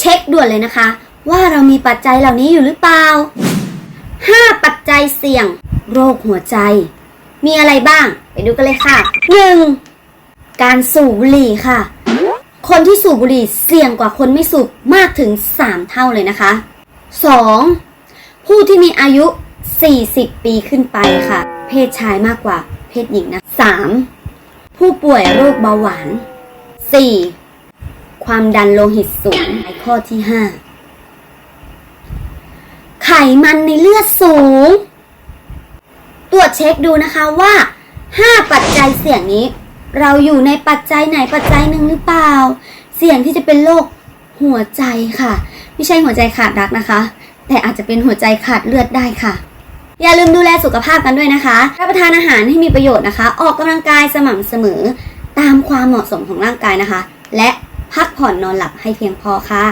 เช็คด่วนเลยนะคะ ว่าเรามีปัจจัยเหล่านี้อยู่หรือเปล่า 5 ปัจจัยเสี่ยง โรคหัวใจ มีอะไรบ้าง ไปดูกันเลยค่ะ 1. การสูบบุหรี่ค่ะ คนที่สูบบุหรี่เสี่ยงกว่าคนไม่สูบมากถึง 3 เท่าเลยนะคะ 2. ผู้ที่มีอายุ 40 ปีขึ้นไปค่ะ เพศชายมากกว่าเพศหญิงนะ 3. ผู้ป่วยโรคเบาหวาน 4. ความดันโลหิตสูงข้อที่ 5 ไขมันในเลือดสูง ตรวจเช็คดูนะคะว่า 5 ปัจจัยเสี่ยงนี้ เราอยู่ในปัจจัยไหนปัจจัยหนึ่งหรือเปล่า เสี่ยงที่จะเป็นโรคหัวใจค่ะ ไม่ใช่หัวใจขาดรักนะคะ แต่อาจจะเป็นหัวใจขาดเลือดได้ค่ะ อย่าลืมดูแลสุขภาพกันด้วยนะคะ รับประทานอาหารให้มีประโยชน์นะคะ ออกกำลังกายสม่ำเสมอตามความเหมาะสมของร่างกายนะคะ และ พักผ่อนนอนหลับให้เพียงพอค่ะ